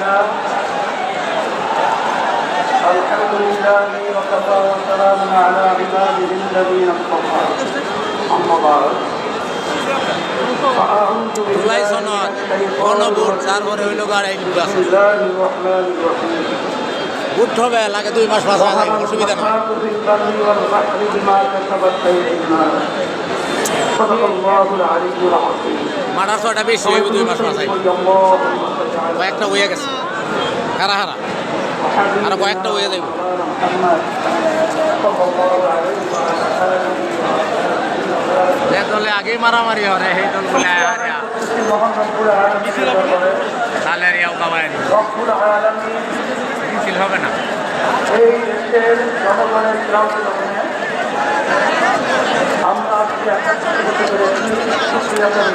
لله الحمد لله وكفى وسلام على عباده الذين اصطفى أما بعد فأعوذ জুলাই بالله সনদ من الشيطان গণভোট الرجيم. তারপরে হইল গাড়ি بسم الله الرحمن الرحيم ভোট হবে লাগে দুই মাস পাঁচ মাস আগে অসুবিধা নেই والمحصنات في البر والبحر بما كسبت أيدينا صدق الله العلي العظيم মাটার ছয়টা বেশি হইব দুই মাস মাস কয়েকটা হয়ে গেছে হারা হারা আর কয়েকটা হয়ে যাবে আগেই মারামারি হরে সেই দল বলে তাহলে মিছিল হবে না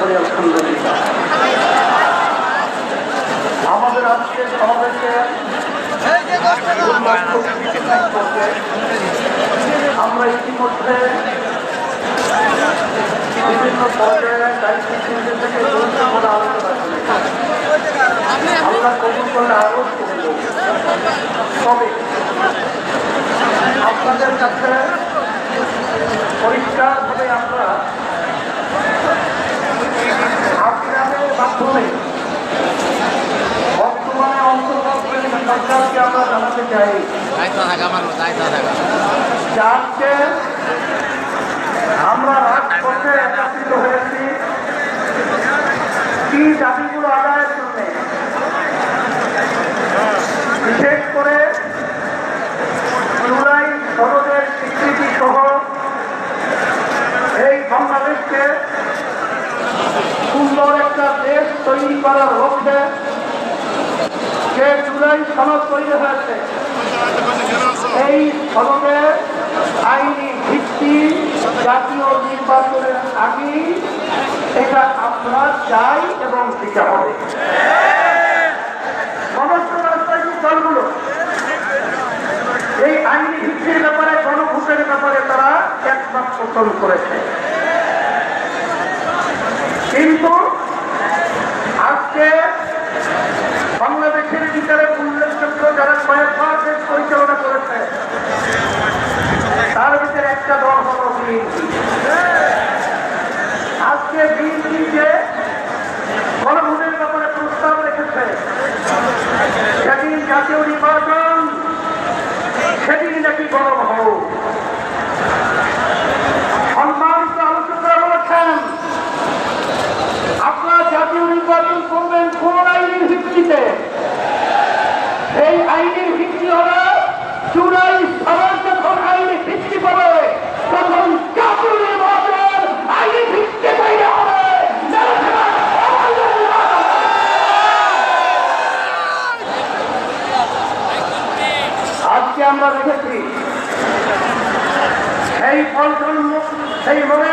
করে আমরা ইতিমধ্যে বিভিন্ন পর্যায়ে দায়িত্ব থেকে আমরা কবুল করলে আরও তবে আপনাদের কাছে পরিষ্কারভাবে আমরা আগ্রামের মাধ্যমে বর্তমানে অন্তর্বর্তী সরকারকে আমরা জানাতে চাই। দায়িত্ব থাকা মানুষ দায়িত্ব থাকা। যে আজকে আমরা রাজপথে একত্রিত হয়েছি কি দাবিগুলো আদায়ের জন্য? বিশেষ করে জুলাই সনদের স্বীকৃতি সহ এই বাংলাদেশকে সুন্দর একটা দেশ তৈরি করার লক্ষ্যে জুলাই এই ভিত্তি জাতীয় চাই এবং এই আইনি ভিত্তির ব্যাপারে ব্যাপারে তারা একমত পোষণ করেছে। কিন্তু আজকে বাংলাদেশের বিচারে উল্লেখযোগ্য যারা কয়েকবার দেশ পরিচালনা করেছে তার ভিতরে একটা দল হল বিএনপি আজকে বিএনপি যে আমরা দেখেছি। সেই ফলটন সেই মনে